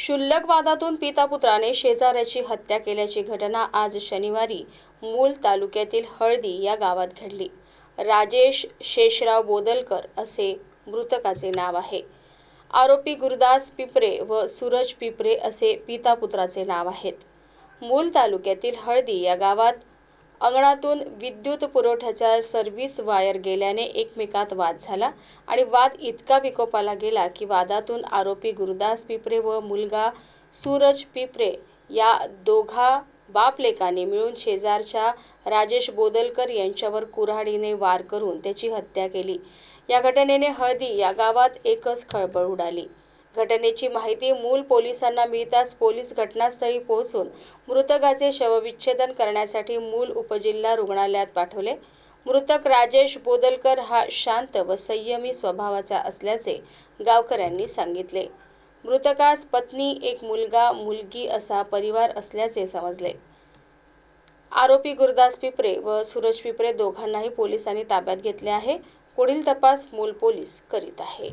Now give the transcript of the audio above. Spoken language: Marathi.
क्षुल्लक वादातून पिता पुत्राने शेजाऱ्याची हत्या केल्याची घटना आज शनिवारी मूल तालुक्यातील हळदी या गावात घडली. राजेश शेषराव बोदलकर असे मृतकाचे नाव आहे. आरोपी गुरुदास पिपरे व सूरज पिपरे असे पिता पुत्राचे नाव आहेत. मूल तालुक्यातील हळदी या गावात अंगणातून विद्युत पुरवठ्याच्या सर्व्हिस वायर गेल्याने एकमेकात वाद झाला आणि वाद इतका विकोपाला गेला की वादातून आरोपी गुरुदास पिपरे व मुलगा सूरज पिपरे या दोघा बापलेकाने मिळून शेजारच्या राजेश बोदलकर यांच्यावर कुऱ्हाडीने वार करून त्याची हत्या केली. या घटनेने हळदी या गावात एकच खळबळ उडाली. घटनेची माहिती मूल पोलिसांना मिळताच पोलीस घटनास्थळी पोहोचून मृतकाचे शवविच्छेदन करण्यासाठी मूल उपजिल्हा रुग्णालयात पाठवले. मृतक राजेश बोदलकर हा शांत व संयमी स्वभावाचा असल्याचे गावकऱ्यांनी सांगितले. मृतकास पत्नी एक मुलगा मुलगी असा परिवार असल्याचे समजले. आरोपी गुरुदास पिपरे व सूरज पिपरे दोघांनाही पोलिसांनी ताब्यात घेतले आहे. पुढील तपास मूल पोलीस करीत आहे.